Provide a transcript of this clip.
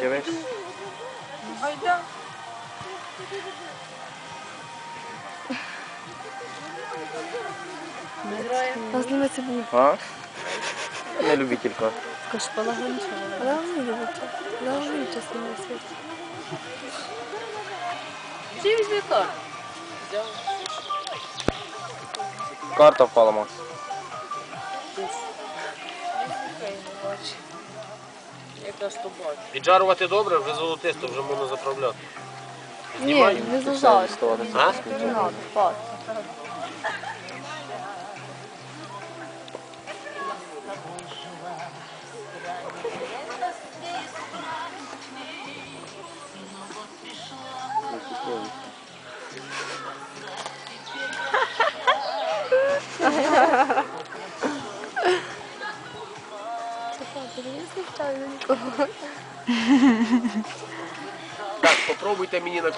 Дивись. Айда. Зніме це буде. А? Не любителька. Кашпала гонча. Не. Вона не любить чесно на світ. Чи візьми карту? Карта впала, Макс. Якраз то бачу. Піджарувати добре, вже золотисто, вже можна заправляти. Ні, Знімаю. не зажали. А? Не надо, хватить. Так, попробуйте мені на